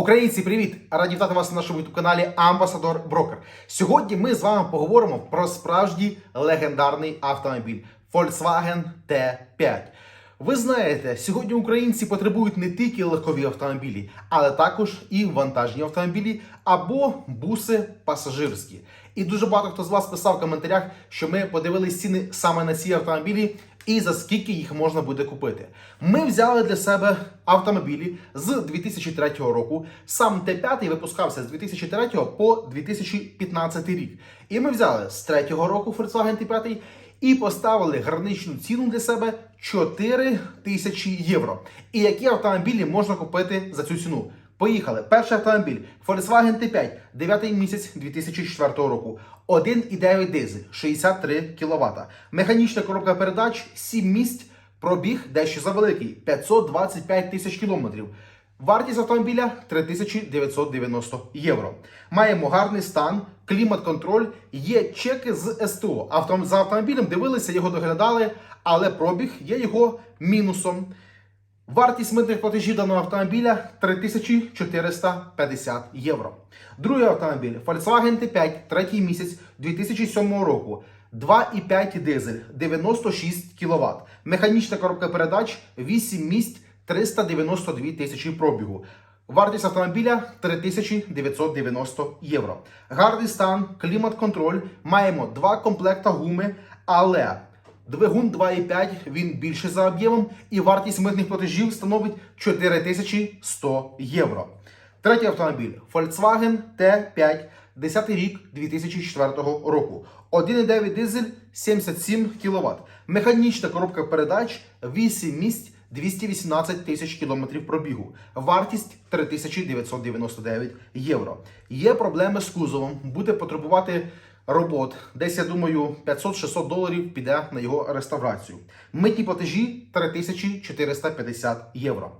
Українці, привіт! Раді вітати вас на нашому youtube каналі Амбасадор Брокер. Сьогодні ми з вами поговоримо про справжній легендарний автомобіль Volkswagen T5. Ви знаєте, сьогодні українці потребують не тільки легкові автомобілі, але також і вантажні автомобілі або буси пасажирські. І дуже багато хто з вас писав в коментарях, що ми подивились ціни саме на ці автомобілі і за скільки їх можна буде купити. Ми взяли для себе автомобілі з 2003 року. Сам Т5 випускався з 2003 по 2015 рік. І ми взяли з 3 року Volkswagen T5 і поставили граничну ціну для себе 4 тисячі євро. І які автомобілі можна купити за цю ціну? Поїхали. Перший автомобіль Volkswagen T5, 9 місяць 2004 року. 1,9 дизель, 63 кВт. Механічна коробка передач, 7 місць, пробіг дещо завеликий, 525 тисяч кілометрів. Вартість автомобіля 3990 євро. Маємо гарний стан, клімат-контроль, є чеки з СТО. Автом... За автомобілем дивилися, його доглядали, але пробіг є його мінусом. Вартість митних платежів даного автомобіля 3450 євро. Другий автомобіль Volkswagen T5, третій місяць 2007 року. 2,5 дизель, 96 кВт. Механічна коробка передач, 8 місць, 392 тисячі пробігу. Вартість автомобіля 3990 євро. Гарний стан, клімат-контроль. Маємо два комплекта гуми, але Двигун 2,5, він більше за об'ємом, і вартість митних платежів становить 4100 євро. Третій автомобіль Volkswagen T5, 10 рік 2004 року. 1,9 дизель 77 кВт. Механічна коробка передач, 8 місць, 218 тисяч кілометрів пробігу. Вартість 3999 євро. Є проблеми з кузовом, буде потребувати робот. Десь, я думаю, 500-600 доларів піде на його реставрацію. Митні платежі 3450 євро.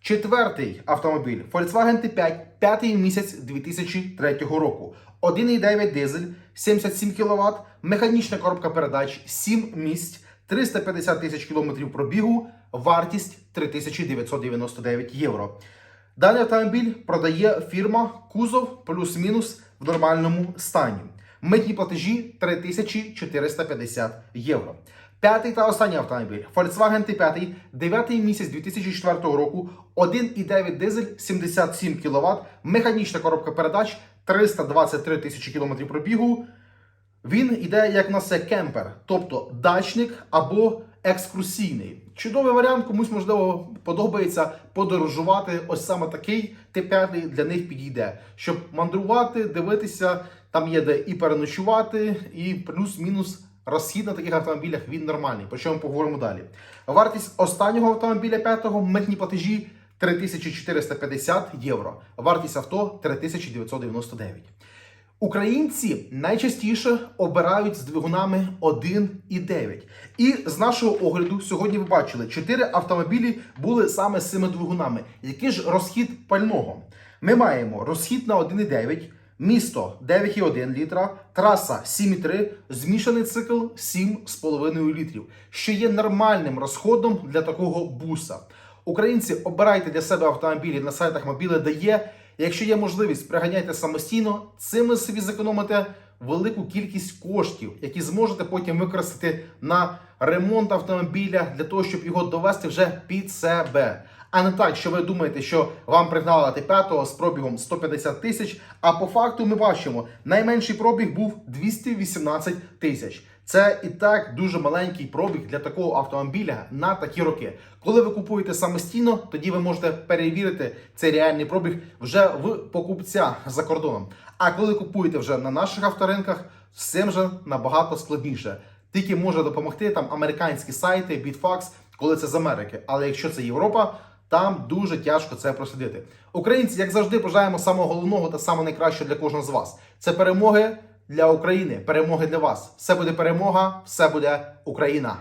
Четвертий автомобіль Volkswagen T5, п'ятий місяць 2003 року. 1,9 дизель, 77 кВт, механічна коробка передач, 7 місць, 350 тисяч кілометрів пробігу, вартість 3999 євро. Даний автомобіль продає фірма Кузов плюс-мінус в нормальному стані. Митні платежі 3450 євро. П'ятий та останній автомобіль Volkswagen T5, 9 місяць 2004 року, 1,9 дизель, 77 кВт, механічна коробка передач, 323 тисячі кілометрів пробігу. Він іде як на це кемпер, тобто дачник або екскурсійний. Чудовий варіант, комусь можливо подобається подорожувати. Ось саме такий Т5 для них підійде, щоб мандрувати, дивитися. Там є де і переночувати, і плюс-мінус розхід на таких автомобілях він нормальний. Про що ми поговоримо далі. Вартість останнього автомобіля п'ятого митні платежі 3450 євро. Вартість авто 3999. Українці найчастіше обирають з двигунами 1,9. І з нашого огляду сьогодні ви бачили, 4 автомобілі були саме з цими двигунами. Який ж розхід пального? Ми маємо розхід на 1,9, місто 9,1 літра, траса 7,3, змішаний цикл 7,5 літрів, що є нормальним розходом для такого буса. Українці обирайте для себе автомобілі на сайтах мобіле дає. Якщо є можливість, приганяйте самостійно, цим ви собі зекономите велику кількість коштів, які зможете потім використати на ремонт автомобіля для того, щоб його довести вже під себе. А не так, що ви думаєте, що вам пригнали Т5 з пробігом 150 тисяч. А по факту ми бачимо, найменший пробіг був 218 тисяч. Це і так дуже маленький пробіг для такого автомобіля на такі роки. Коли ви купуєте самостійно, тоді ви можете перевірити цей реальний пробіг вже в покупця за кордоном. А коли купуєте вже на наших авторинках, цим вже набагато складніше. Тільки може допомогти там американські сайти, Bitfax, коли це з Америки. Але якщо це Європа, там дуже тяжко це прослідити. Українці, як завжди, бажаємо самого головного та самого найкращого для кожного з вас. Це перемоги для України, перемоги для вас. Все буде перемога, все буде Україна.